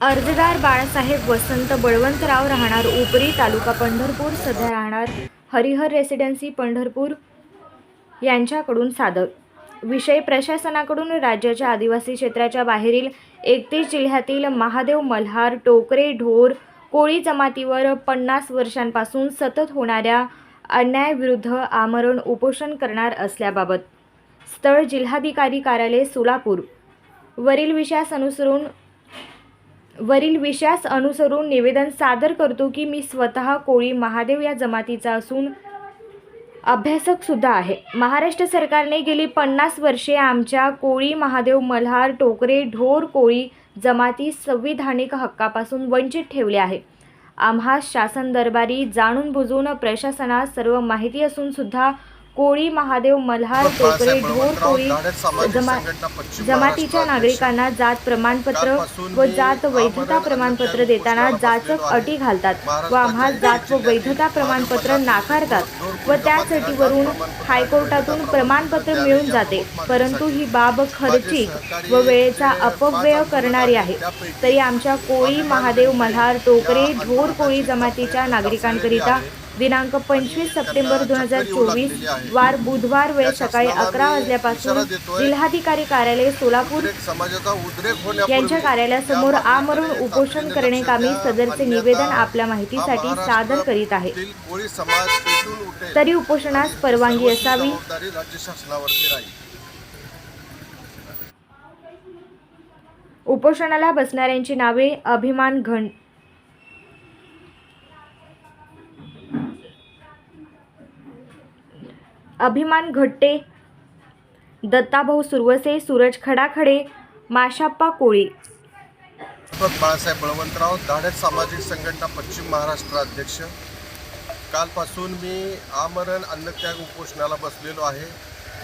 अर्जदार बाळासाहेब वसंत बळवंतराव राहणार उपरी तालुका पंढरपूर. सध्या राहणार हरिहर रेसिडेन्सी पंढरपूर यांच्याकडून सादर. विषय प्रशासनाकडून राज्याच्या आदिवासी क्षेत्राच्या बाहेरील एकतीस जिल्ह्यातील महादेव मल्हार टोकरे ढोर कोळी जमातीवर पन्नास वर्षांपासून सतत होणाऱ्या अन्यायाविरुद्ध आमरण उपोषण करणार असल्याबाबत स्थळ जिल्हाधिकारी कार्यालय सोलापूर. वरील विषयास अनुसरून वरील विषयास अनुसरून निवेदन सादर करतो की मी स्वतः कोळी महादेव या जमातीचा असून अभ्यासक सुद्धा आहे. महाराष्ट्र सरकारने गेली पन्नास वर्षे आमच्या कोळी महादेव मल्हार टोकरे ढोर कोळी जमाती संविधानिक हक्कापासून वंचित ठेवले आहे. आम्हा शासन दरबारी जाणून बुजून प्रशासनास सर्व माहिती असूनसुद्धा कोळी महादेव मल्हार टोकरे ढोर कोळी जमा जमातीच्या नागरिकांना जात प्रमाणपत्र व जात वैधता प्रमाणपत्र देताना जाचक अटी घालतात व आम्हा जात व वैधता प्रमाणपत्र नाकारतात व त्याच अटीवरून हायकोर्टातून प्रमाणपत्र मिळून जाते. परंतु ही बाब खर्चिक व वेळेचा अपव्यय करणारी आहे. तरी आमच्या कोळी महादेव मल्हार टोकरे ढोर कोळी जमातीच्या नागरिकांकरिता दिनांक पंचवीस सप्टेंबर दोन हजार चोवीस वार बुधवार वेळ सकाळी अकरा वाजल्यापासून जिल्हाधिकारी कार्यालय सोलापूर यांच्या कार्यालयासमोर आमरण उपोषण करणे कामी सदरचे निवेदन आपल्या माहितीसाठी सादर करीत आहे. तरी उपोषणास परवानगी असावी. उपोषणाला बसणाऱ्यांची नावे अभिमान घन अभिमान घट्टे. दत्ताभाऊ सुरवसे सूरज खडाखडे माशाप्पा कोळी. बाळासाहेब बळवंतराव धाडस सामाजिक संघटना पश्चिम महाराष्ट्र अध्यक्ष. कालपासून मी आमरण अन्नत्याग उपोषणाला बसलेलो आहे.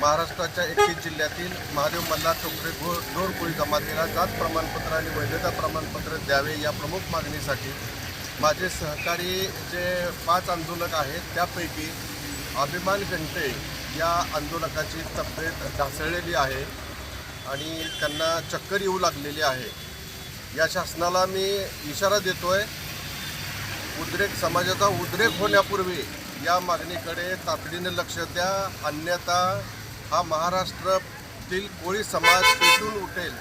महाराष्ट्राच्या एकतीस जिल्ह्यातील महादेव मल्हार टोकरे घोर ढोरकोळी जमातीला जात प्रमाणपत्र आणि वैधता प्रमाणपत्र द्यावे या प्रमुख मागणीसाठी. माझे सहकारी जे पाच आंदोलक आहेत त्यापैकी अभिमान घंटे या आंदोलकाची तब्येत ढासळलेली आहे आणि त्यांना चक्कर येऊ लागलेली आहे. या शासनाला मी इशारा देतोय उद्रेक समाजाचा उद्रेक होण्यापूर्वी या मागणीकडे तातडीने लक्ष द्या. अन्यथा हा महाराष्ट्रातील कोळी समाज पेटून उठेल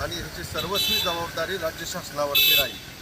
आणि ह्याची सर्वस्वी जबाबदारी राज्य शासनावरती राहील.